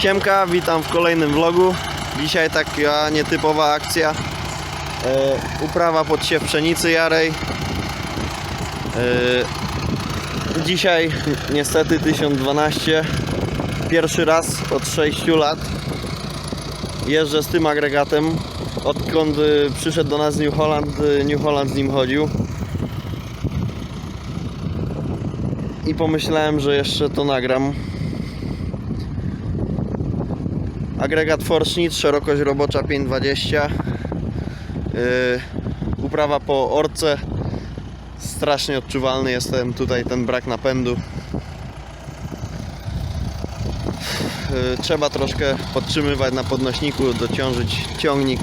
Siemka, witam w kolejnym vlogu. Dzisiaj taka nietypowa akcja. E, uprawa pod siew pszenicy jarej. E, dzisiaj niestety 1012. Pierwszy raz od 6 lat jeżdżę z tym agregatem. Odkąd y, przyszedł do nas New Holland, New Holland z nim chodził. I pomyślałem, że jeszcze to nagram. Agregat Forschnitt, szerokość robocza 520. Yy, uprawa po orce. Strasznie odczuwalny jestem tutaj ten brak napędu. Yy, trzeba troszkę podtrzymywać na podnośniku, dociążyć ciągnik,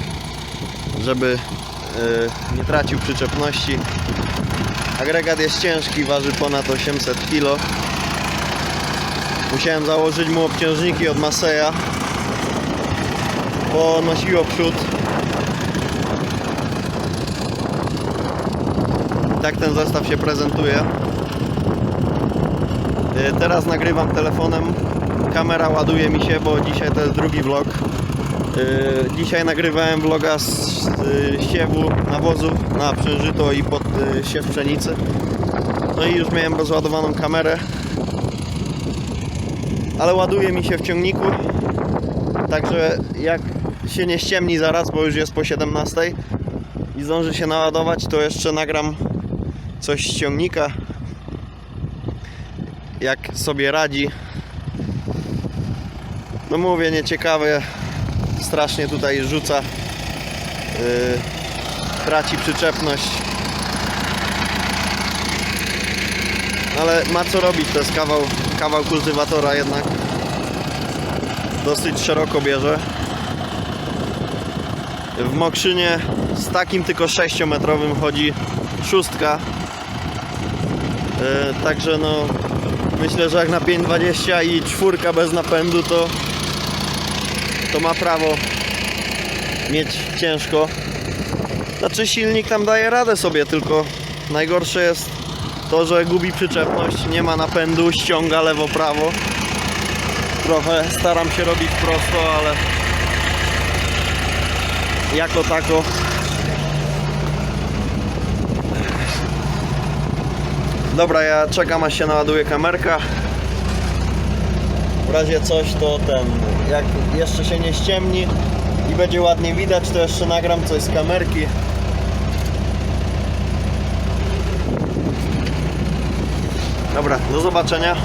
żeby yy, nie tracił przyczepności. Agregat jest ciężki, waży ponad 800 kg. Musiałem założyć mu obciążniki od Maseja bo nosiło przód. Tak ten zestaw się prezentuje. Y, Teraz nagrywam telefonem. Kamera ładuje mi się, bo dzisiaj to jest drugi vlog. Y, Dzisiaj nagrywałem vloga z siewu nawozów na przężyto i pod y, siew pszenicy. No i już miałem rozładowaną kamerę. Ale ładuje mi się w ciągniku. Także jak się nie ściemni zaraz, bo już jest po 17 i zdąży się naładować, to jeszcze nagram coś z ciągnika. Jak sobie radzi. No mówię, nieciekawe. Strasznie tutaj rzuca. Yy, traci przyczepność. Ale ma co robić, to jest kawał, kawał kultywatora jednak dosyć szeroko bierze. W Mokrzynie z takim tylko 6-metrowym chodzi szóstka. E, Także no myślę, że jak na 5,20 i czwórka bez napędu to to ma prawo mieć ciężko. Znaczy silnik tam daje radę sobie, tylko najgorsze jest to, że gubi przyczepność, nie ma napędu, ściąga lewo-prawo trochę staram się robić prosto, ale jako tako. Dobra, ja czekam aż się naładuje kamerka. W razie coś to ten Jak jeszcze się nie ściemni I będzie ładnie widać to jeszcze nagram coś z kamerki. Dobra, do zobaczenia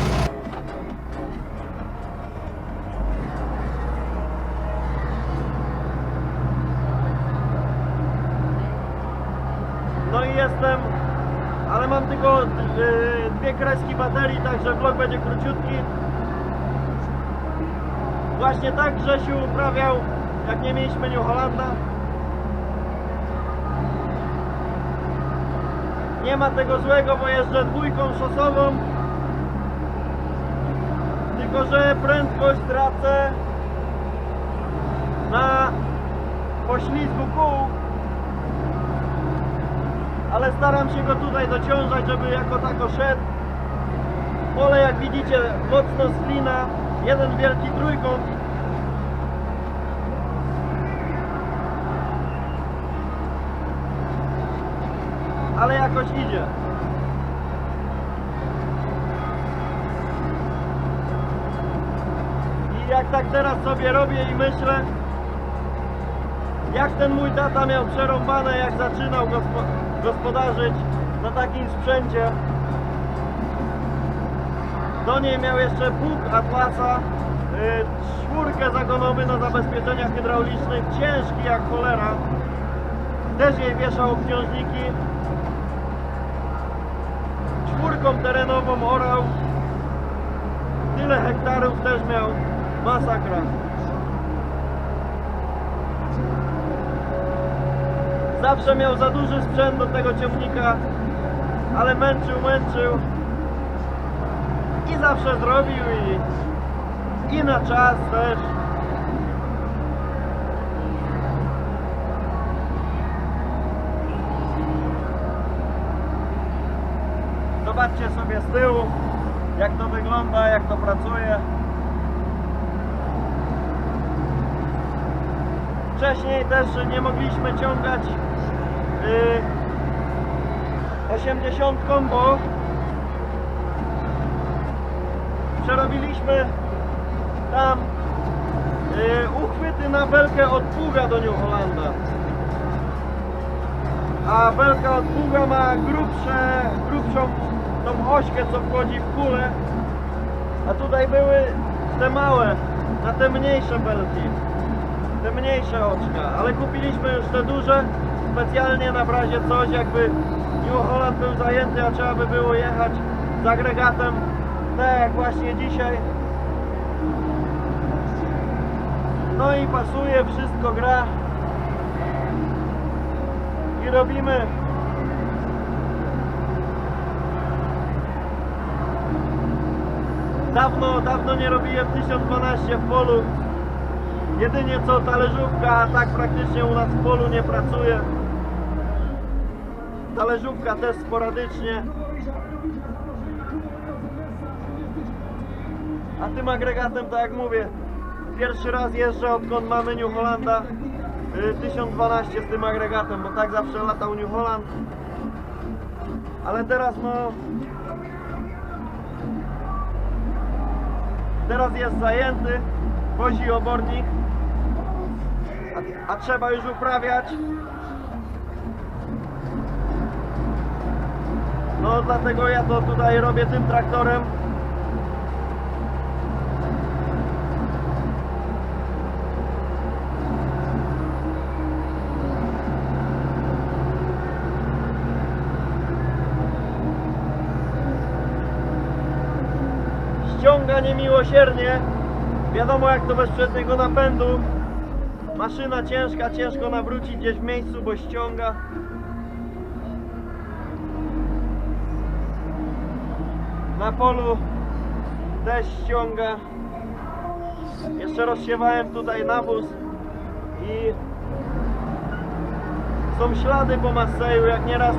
No i jestem, ale mam tylko y, kreski baterii, także vlog będzie króciutki. Właśnie tak Grzesiu uprawiał, jak nie mieliśmy New Hollanda. Nie ma tego złego, bo jeżdżę dwójką szosową. Tylko, że prędkość tracę na poślizgu kół ale staram się go tutaj dociążać, żeby jako tako szedł. Pole jak widzicie mocno sklina, jeden wielki trójkąt. Ale jakoś idzie. I jak tak teraz sobie robię i myślę, jak ten mój tata miał przerąbane, jak zaczynał gospo gospodarzyć na takim sprzęcie. Do niej miał jeszcze pług Atlasa, yy, czwórkę zagonowy na zabezpieczeniach hydraulicznych, ciężki jak cholera. Też jej wieszał obciążniki. Czwórką terenową orał. Tyle hektarów też miał. Masakra. Zawsze miał za duży sprzęt do tego ciągnika, ale męczył, męczył i zawsze zrobił i, i na czas też. Zobaczcie sobie z tyłu, jak to wygląda, jak to pracuje. wcześniej też nie mogliśmy ciągać y, 80 bo przerobiliśmy tam y, uchwyty na belkę od pługa do New. A belka od pługa ma grubsze, grubszą tą ośkę, co wchodzi w kulę. A tutaj były te małe, na te mniejsze belki. Te mniejsze oczka. Ale kupiliśmy już te duże, specjalnie na razie coś, jakby New Holland był zajęty, a trzeba by było jechać z agregatem, tak jak właśnie dzisiaj. No i pasuje, wszystko gra. I robimy Dawno, dawno nie robiłem 1012 w polu. Jedynie co talerzówka, a tak praktycznie u nas w polu nie pracuje. Talerzówka też sporadycznie. A tym agregatem, tak jak mówię, pierwszy raz jeżdżę odkąd mamy New Hollanda y, 1012 z tym agregatem, bo tak zawsze latał New Holland. Ale teraz no Teraz jest zajęty, wozi obornik, a, a trzeba już uprawiać. No dlatego ja to tutaj robię tym traktorem. Ściąga niemiłosiernie. Wiadomo jak to bez przedniego napędu. Maszyna ciężka, ciężko nawrócić gdzieś w miejscu, bo ściąga. Na polu też ściąga. Jeszcze rozsiewałem tutaj nawóz i są ślady po Masseju, jak nieraz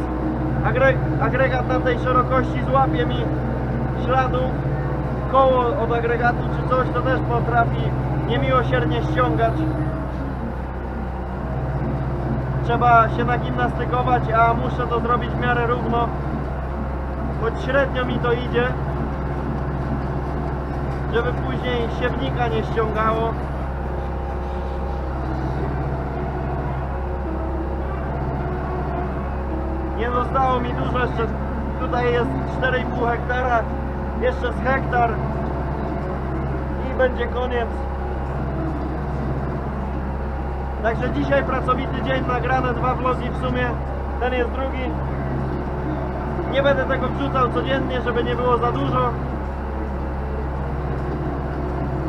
agre agregat na tej szerokości złapie mi śladów koło od agregatu czy coś, to też potrafi niemiłosiernie ściągać. Trzeba się nagimnastykować, a muszę to zrobić w miarę równo. Choć średnio mi to idzie, żeby później siewnika nie ściągało. Nie zostało mi dużo, jeszcze tutaj jest 4,5 hektara jeszcze z hektar i będzie koniec. Także dzisiaj pracowity dzień, nagrane dwa vlogi w sumie, ten jest drugi. Nie będę tego wrzucał codziennie, żeby nie było za dużo.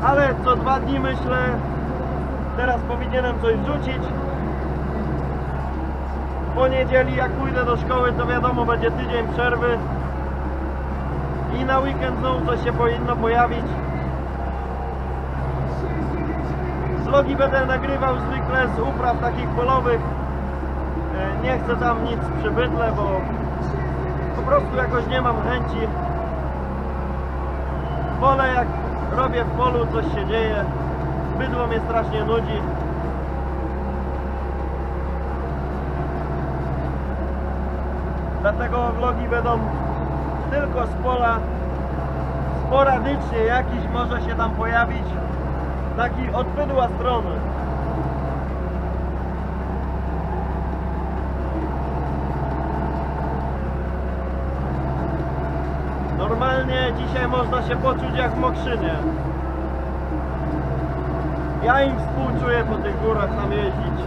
Ale co dwa dni myślę, teraz powinienem coś wrzucić. W poniedzieli jak pójdę do szkoły, to wiadomo, będzie tydzień przerwy i na weekend znowu coś się powinno pojawić. Vlogi będę nagrywał zwykle z upraw takich polowych. E, Nie chcę tam nic przybydle, bo po prostu jakoś nie mam chęci. Wolę jak robię w polu, coś się dzieje. Bydło mnie strasznie nudzi. Dlatego vlogi będą tylko z pola sporadycznie jakiś może się tam pojawić taki od bydła strony. Normalnie dzisiaj można się poczuć jak w Mokrzynie. Ja im współczuję po tych górach tam jeździć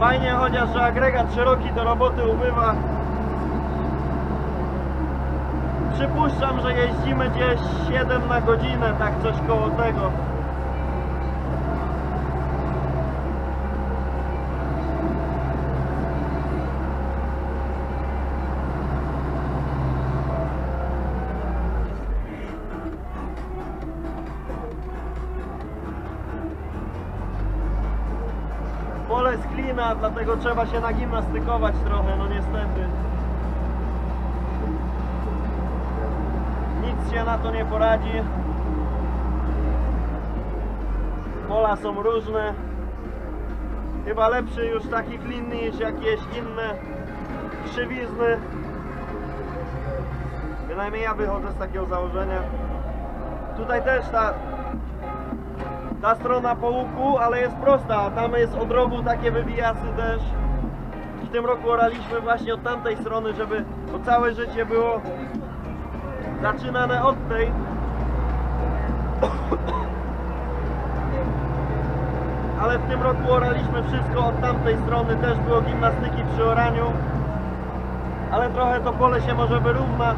Fajnie chociaż, że agregat szeroki do roboty ubywa. Przypuszczam, że jeździmy gdzieś 7 na godzinę, tak coś koło tego. Pole z klina, dlatego trzeba się nagimnastykować trochę, no niestety. nic się na to nie poradzi. Pola są różne. Chyba lepszy już taki klin niż jakieś inne krzywizny. Bynajmniej ja wychodzę z takiego założenia. Tutaj też ta, ta strona po łuku, ale jest prosta. Tam jest od rogu takie wywijasy też. W tym roku oraliśmy właśnie od tamtej strony, żeby to całe życie było zaczynane od tej. Ale w tym roku oraliśmy wszystko od tamtej strony, też było gimnastyki przy oraniu. Ale trochę to pole się może wyrówna.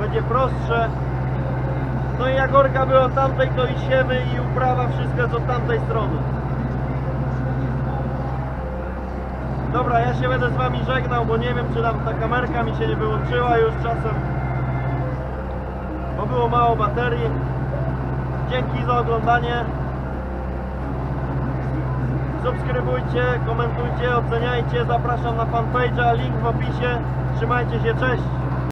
Będzie prostsze. No i jak orka była tamtej, to i siewy i uprawa, wszystko jest od tamtej strony. Dobra, ja się będę z wami żegnał, bo nie wiem czy tam ta kamerka mi się nie wyłączyła już czasem. Bo było mało baterii. Dzięki za oglądanie. Subskrybujcie, komentujcie, oceniajcie. Zapraszam na fanpage'a, link w opisie. Trzymajcie się, cześć!